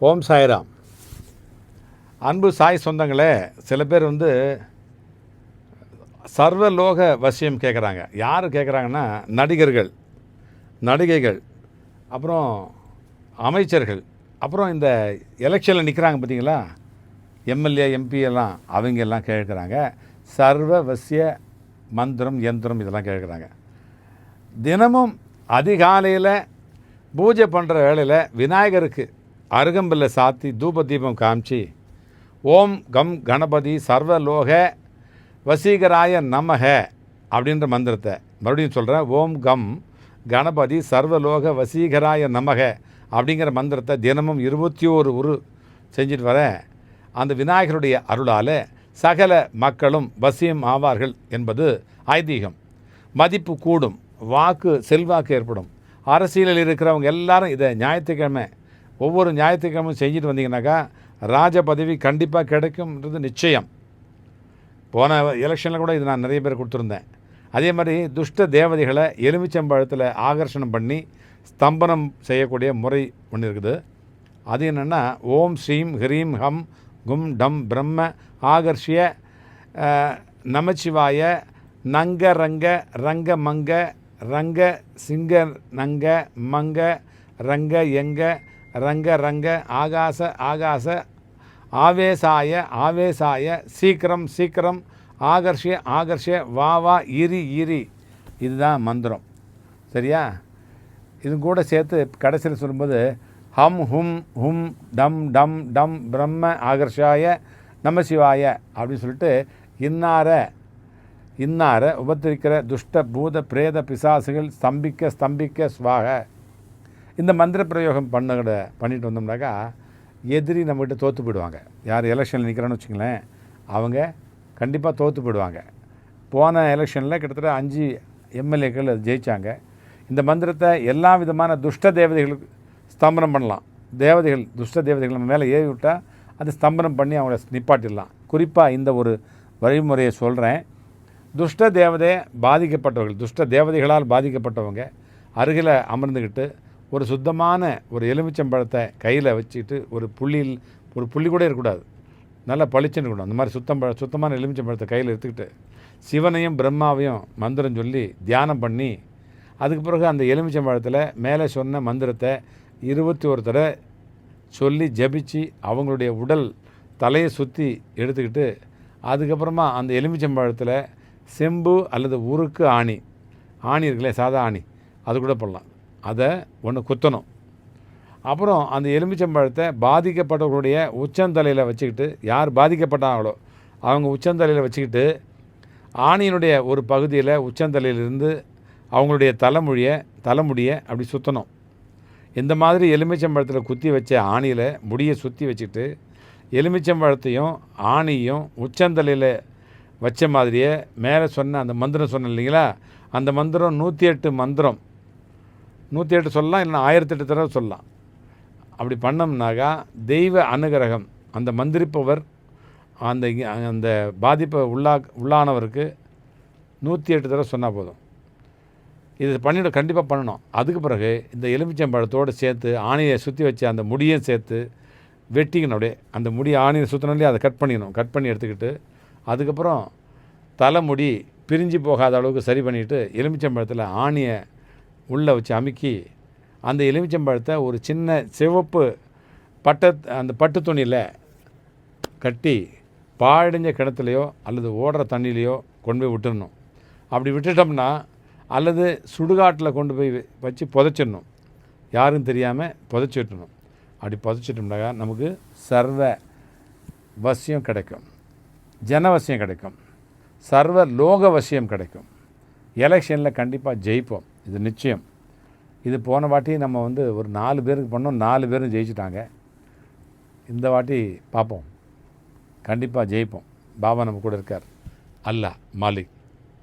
ஓம் சாய்ராம். அன்பு சாய் சொந்தங்களே சில பேர் வந்து சர்வலோக வசியம் கேட்குறாங்க யார் கேட்குறாங்கன்னா நடிகர்கள் நடிகைகள் அப்புறம் அமைச்சர்கள் அப்புறம் இந்த எலெக்ஷனில் நிற்கிறாங்க பார்த்தீங்களா எம்எல்ஏ எம்பி எல்லாம் அவங்க எல்லாம் கேட்குறாங்க சர்வ வசிய மந்திரம் எந்திரம் இதெல்லாம் கேட்குறாங்க தினமும் அதிகாலையில் பூஜை பண்ணுற வேளையில் விநாயகருக்கு அருகம்பில்லை சாத்தி தூப தீபம் காமிச்சு ஓம் கம் கணபதி சர்வலோக வசீகராய நமக அப்படின்ற மந்திரத்தை மறுபடியும் சொல்கிறேன் ஓம் கம் கணபதி சர்வலோக வசீகராய நமக அப்படிங்கிற மந்திரத்தை தினமும் இருபத்தி ஓரு உரு செஞ்சுட்டு வரேன். அந்த விநாயகருடைய அருளால் சகல மக்களும் வசியம் ஆவார்கள் என்பது ஐதீகம். மதிப்பு கூடும் வாக்கு செல்வாக்கு ஏற்படும். அரசியலில் இருக்கிறவங்க எல்லாரும் இதை ஞாயிற்றுக்கிழமை ஒவ்வொரு ஞாயிற்றுக்கிழமையும் செஞ்சுட்டு வந்தீங்கன்னாக்கா ராஜ பதவி கண்டிப்பாக கிடைக்கும்ன்றது நிச்சயம். போன எலெக்ஷனில் கூட இது நான் நிறைய பேர் கொடுத்துருந்தேன். அதே மாதிரி துஷ்ட தேவதைகளை எலுமிச்சம்பழத்தில் ஆகர்ஷணம் பண்ணி ஸ்தம்பனம் செய்யக்கூடிய முறை ஒன்று இருக்குது. அது என்னென்னா ஓம் ஸ்ரீம் ஹ்ரீம் ஹம் கும் டம் பிரம்ம ஆகர்ஷிய நமச்சிவாய நங்க ரங்க ரங்க மங்க ரங்க சிங்க நங்க மங்க ரங்க எங்க ரங்க ரங்க ஆகாச ஆகாச ஆவேசாய ஆவேசாய சீக்கிரம் சீக்கிரம் ஆகர்ஷிய ஆகர்ஷிய வா வா இரி இரி. இதுதான் மந்திரம். சரியா? இது கூட சேர்த்து கடைசியில் சொல்லும்போது ஹம் ஹும் ஹும் டம் டம் டம் பிரம்ம ஆகர்ஷாய நமசிவாய அப்படின்னு சொல்லிட்டு இன்னார இன்னார உபத்திரிக்கிற துஷ்ட பூத பிரேத பிசாசுகள் ஸ்தம்பிக்க ஸ்தம்பிக்க ஸ்வாக. இந்த மந்திர பிரயோகம் பண்ணுகிற பண்ணிட்டு வந்தோம்னாக்கா எதிரி நம்மகிட்ட தோற்று போயிடுவாங்க. யார் எலெக்ஷனில் நிற்கிறான்னு வச்சுங்களேன் அவங்க கண்டிப்பாக தோற்று போயிடுவாங்க. போன எலெக்ஷனில் கிட்டத்தட்ட அஞ்சு எம்எல்ஏக்கள் ஜெயித்தாங்க இந்த மந்திரத்தை எல்லா விதமான துஷ்ட தேவதைகளுக்கு ஸ்தம்பனம் பண்ணலாம். தேவதைகள் துஷ்ட தேவதைகள் நம்ம மேலே ஏறி விட்டால் அது ஸ்தம்பனம் பண்ணி அவங்கள நிப்பாட்டிடலாம். குறிப்பாக இந்த ஒரு வழிமுறையை சொல்கிறேன் துஷ்ட தேவதை பாதிக்கப்பட்டவர்கள் துஷ்ட தேவதைகளால் பாதிக்கப்பட்டவங்க அருகில் அமர்ந்துக்கிட்டு ஒரு சுத்தமான ஒரு எலுமிச்சம்பழத்தை கையில் வச்சுக்கிட்டு ஒரு புள்ளியில் ஒரு புள்ளி கூட இருக்கக்கூடாது. நல்லா பளிச்சுன்னு இருக்கணும். அந்த மாதிரி சுத்தம் பழ சுத்தமான எலுமிச்சம்பழத்தை கையில் எடுத்துக்கிட்டு சிவனையும் பிரம்மாவையும் மந்திரம் சொல்லி தியானம் பண்ணி அதுக்கு பிறகு அந்த எலுமிச்சம்பழத்தில் மேலே சொன்ன மந்திரத்தை இருபத்தி ஒரு தடவை சொல்லி ஜபிச்சு அவங்களுடைய உடல் தலையை சுற்றி எடுத்துக்கிட்டு அதுக்கப்புறமா அந்த எலுமிச்சம்பழத்தில் செம்பு அல்லது உருக்கு ஆணி. ஆணி இருக்குல்ல சாதா ஆணி. அது கூட போடலாம். அதை ஒன்று குத்தணும். அப்புறம் அந்த எலுமிச்சம்பழத்தை பாதிக்கப்பட்டவர்களுடைய உச்சந்தலையில் வச்சுக்கிட்டு யார் பாதிக்கப்பட்டாங்களோ அவங்க உச்சந்தலையில் வச்சுக்கிட்டு ஆணியினுடைய ஒரு பகுதியில் உச்சந்தலையிலிருந்து அவங்களுடைய தலைமொழியை தலைமுடியை அப்படி சுற்றணும் இந்த மாதிரி எலுமிச்சம்பழத்தில் குத்தி வச்ச ஆணியில் முடியை சுற்றி வச்சுட்டு எலுமிச்சம்பழத்தையும் ஆணியும் உச்சந்தலையில் வச்ச மாதிரியே மேலே சொன்ன அந்த மந்திரம் சொன்னேன் இல்லைங்களா? அந்த மந்திரம் நூற்றி எட்டு மந்திரம். நூற்றி எட்டு சொல்லலாம் இல்லைன்னா ஆயிரத்தி எட்டு தடவை சொல்லலாம். அப்படி பண்ணோம்னாக்கா தெய்வ அனுகிரகம் அந்த மந்திரிப்பவர் அந்த அந்த பாதிப்பை உள்ளா உள்ளானவருக்கு நூற்றி எட்டு தடவை சொன்னால் போதும். இது பண்ணிவிட கண்டிப்பாக பண்ணணும். அதுக்கு பிறகு இந்த எலுமிச்சம்பழத்தோடு சேர்த்து ஆணையை சுற்றி வச்சு அந்த முடியும் சேர்த்து வெட்டிக்கணும் அப்படியே. அந்த முடி ஆணையை சுற்றினாலே அதை கட் பண்ணிக்கணும். கட் பண்ணி எடுத்துக்கிட்டு அதுக்கப்புறம் தலைமுடி பிரிஞ்சு போகாத அளவுக்கு சரி பண்ணிவிட்டு எலுமிச்சம்பழத்தில் ஆணியை உள்ளே வச்சு அமுக்கி அந்த எலுமிச்சம்பழத்தை ஒரு சின்ன சிவப்பு பட்டை அந்த பட்டு துணியில் கட்டி பாழடைஞ்ச கிணத்துலையோ அல்லது ஓடுற தண்ணியிலையோ கொண்டு போய் விட்டுடணும் அப்படி விட்டுட்டோம்னா அல்லது சுடுகாட்டில் கொண்டு போய் வச்சு புதைச்சிடணும். யாரும் தெரியாமல் புதைச்சி விட்டணும் அப்படி புதைச்சிட்டோம்னாக்கா நமக்கு சர்வ வசியம் கிடைக்கும். ஜனவசியம் கிடைக்கும். சர்வ லோக வசியம் கிடைக்கும். எலெக்ஷனில் கண்டிப்பாக ஜெயிப்போம். இது நிச்சயம். இது போன வாட்டி நம்ம வந்து ஒரு நாலு பேருக்கு பண்ணோம். நாலு பேரும் ஜெயிச்சிட்டாங்க. இந்த வாட்டி பார்ப்போம் கண்டிப்பாக ஜெயிப்போம். பாபா நம்ம கூட இருக்கார். அல்லாஹ் மாலிக்.